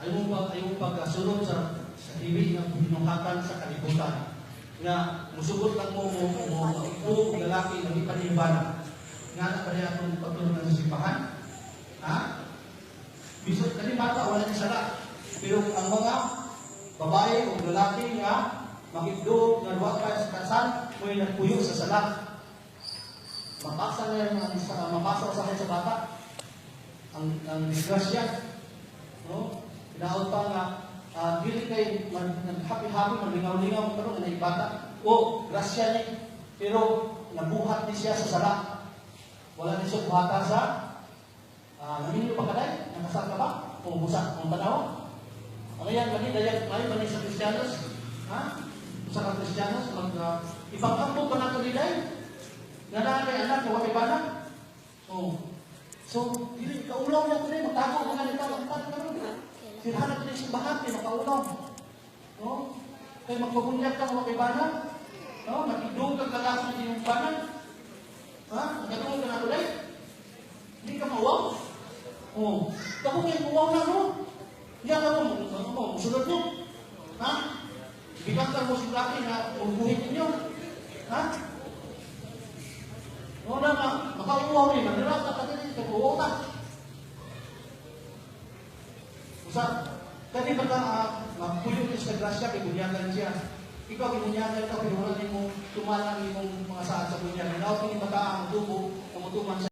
Mo pag mo pagkasunod sa sa TV ng pinungkatan sa kalibutan nga musugot lang mo mo mo mo ito lalaki ng ipanimbalan nga na pa niya itong pagtulong ng simbahan. Ha? Bisod kani bata wala ni sala. Pero ang mga babae o lalaki nga makiddo nga duwa ka sa kasal mo'y nagpuyo sa sala. Mapasa na yung sa mapasa sa sa bata. Ang ang disgrasya no Daot pa nga, uh, dili kay happy-happy, malingaw-lingaw karon nga bata. O, grasya ni, pero nabuhat ni siya sa sala. Wala ni siya buhata sa uh, naminyo pa kaday, nakasal ka ba? Kung busa, kung tanaw. Ano yan, mani, dayan, may mani sa Kristiyanos. Ha? Sa ka Kristiyanos, mag, uh, ipagkampo pa na ito ni Day. Nga na kay anak, kawag ibana. Oh. So, dili, kaulaw niya ito rin, magtago. Sinahanap din si Bahati, makaulaw. No? Kaya magpabunyag ka mga kibana. No? Makidong kang kalas ng iyong banan. Ha? Nagkatulog ka na tulay. Hindi ka mawaw. Oh. Tapos kayo mawaw na. Hindi ka mo, ano mo, musunod mo. Ha? Bigatan mo si Blackie na ubuhin ninyo. Ha? No na ma, makauwaw ni, manirap ka ka din, kapuwaw na. Usap, kani ba ka uh, magpuyo sa grasya kay bunyagan siya. Ikaw binunyagan ka pero wala nimo imong mga saad sa bunyagan. Daw kini ba ang tubo, kamutuman sa